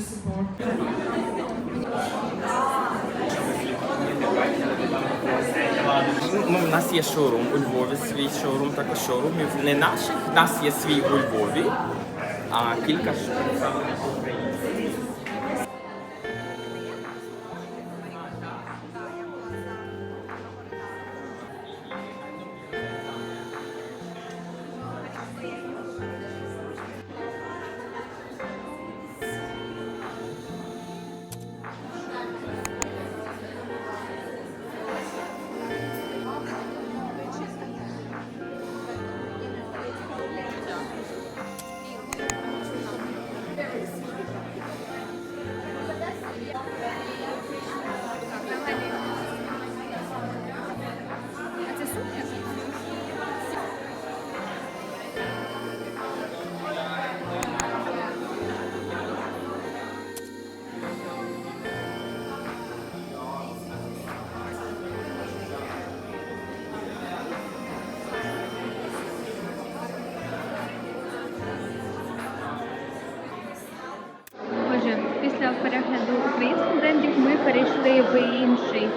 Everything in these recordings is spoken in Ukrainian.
support. Ми, у нас є шоурум у Львові, свій шоурум, також шоурумів не наших. У нас є свій у Львові, а кілька ж перегляду українських брендів ми перейшли в інший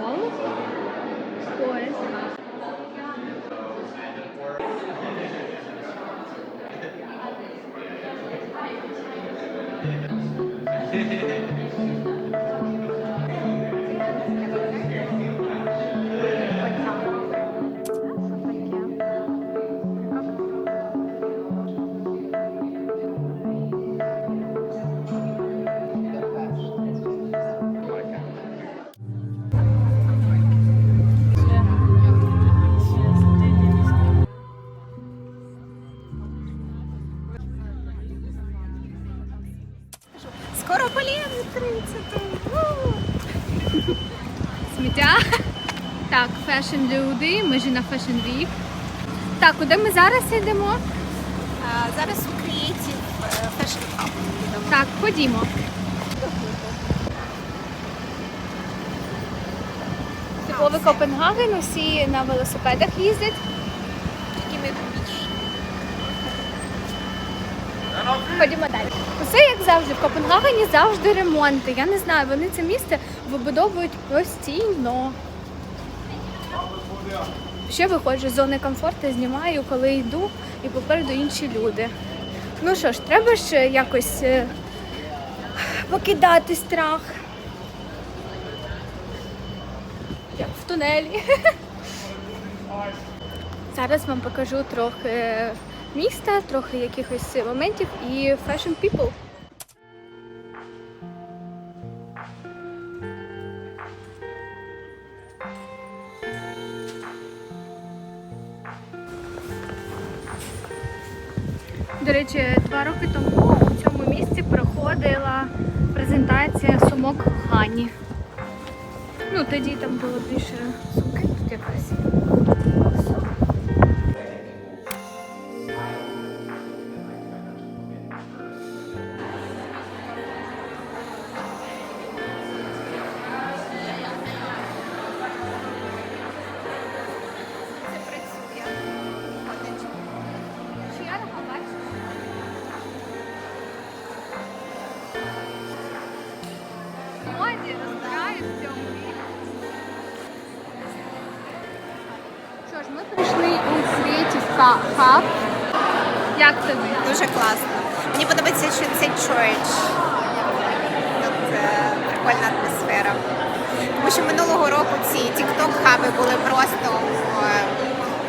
мол. Ось. Скоро Сміття. Так, фешн люди, ми ж на Fashion Week. Так, куди ми зараз йдемо? А, Зараз у Creative Fashion Hub. Так, ходімо. Типовий Копенгаген, усі на велосипедах їздять. Тільки ми більше. Ходімо далі. Усе як завжди. В Копенгагені завжди ремонти. Я не знаю, вони це місце вибудовують постійно. Ще виходжу з зони комфорту, знімаю, коли йду, і попереду інші люди. Ну що ж, треба ж якось е, покидати страх. Як в тунелі. Зараз вам покажу трохи міста, трохи якихось моментів і fashion people. До речі, два роки тому у цьому місці проходила презентація сумок Гані. Ну, тоді там було більше сумки, тут якась. Ми прийшли у світі хаб. Як тобі? Дуже класно. Мені подобається, що це чорч. Тут е, прикольна атмосфера. Тому що минулого року ці тікток-хаби були просто в е,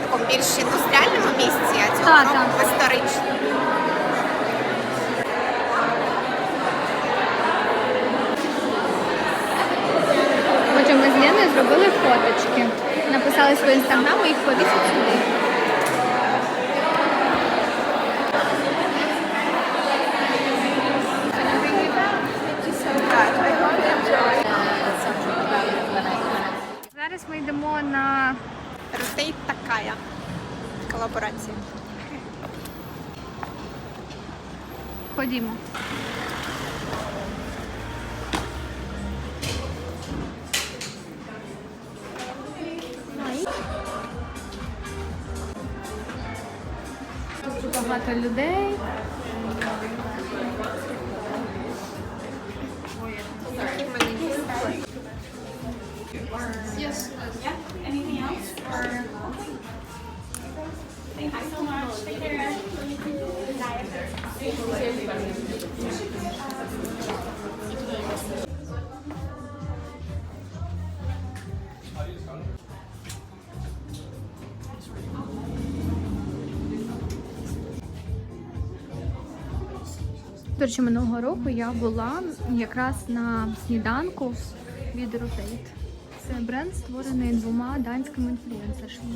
такому більш індустріальному місці, а цього Так, року так. в історичному. Отже, ми з Леною зробили фоточки. Написали свої інстаграми і їх повісять сюди. Зараз ми йдемо на Ростей такая колаборація. ходімо. Багато людей. До речі, минулого року я була якраз на сніданку від Rotate. Це бренд створений двома данськими інфлюенсершами.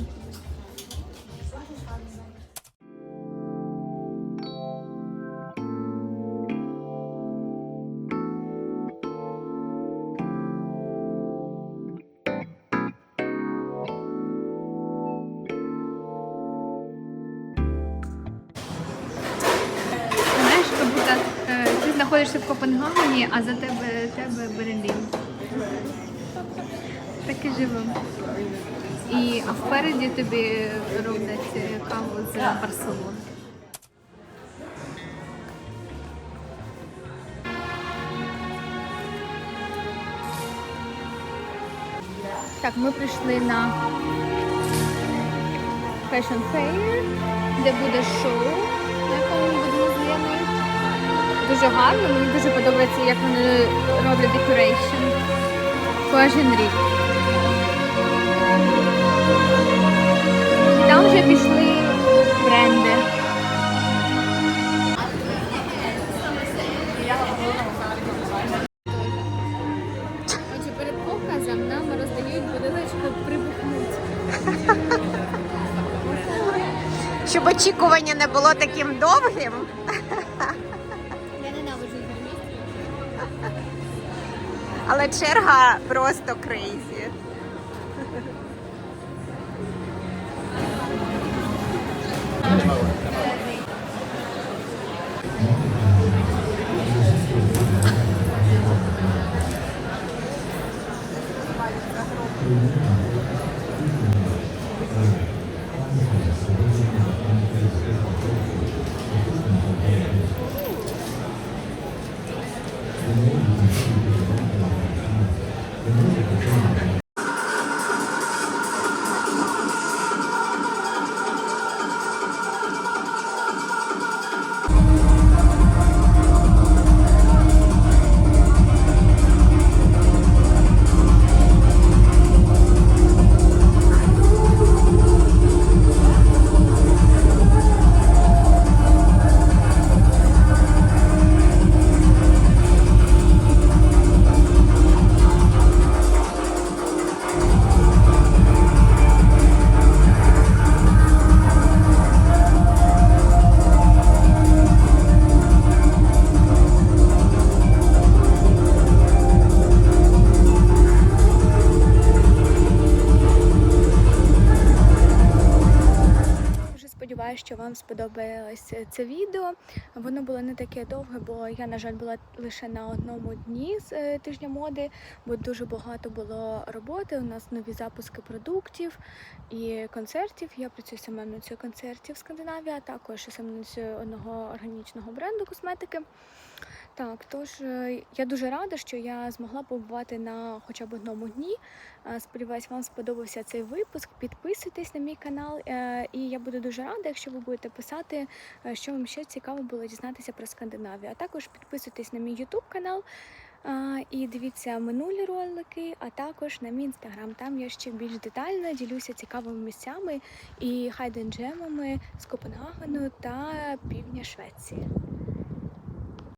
Знаходишся в Копенгагені, а за тебе, тебе Берлін. Так і живемо. І, а впереді тобі роблять каву з Барселони. Так, ми прийшли на Fashion Fair, де буде шоу, на якому Дуже гарно, мені дуже подобається, як вони роблять декорейшн. Кожен рік. Там вже пішли бренди. Отже, перед показом нам роздають будиночку прибухнути. Щоб очікування не було таким довгим. Але черга просто крейзі. Сподіваюся, що вам сподобалось це відео. Воно було не таке довге, бо я, на жаль, була лише на одному дні з е, тижня моди, бо дуже багато було роботи. У нас нові запуски продуктів і концертів. Я працюю самовницею концертів Скандинавія, а також самовницею одного органічного бренду косметики. Так, тож е, я дуже рада, що я змогла побувати на хоча б одному дні. Е, Сподіваюсь, вам сподобався цей випуск. Підписуйтесь на мій канал, е, і я буду дуже рада, якщо ви будете писати, що вам ще цікаво було дізнатися про Скандинавію. А також підписуйтесь на мій YouTube канал. І дивіться минулі ролики, а також на мій інстаграм. Там я ще більш детально ділюся цікавими місцями і хайден джемами з Копенгагену та півдня Швеції.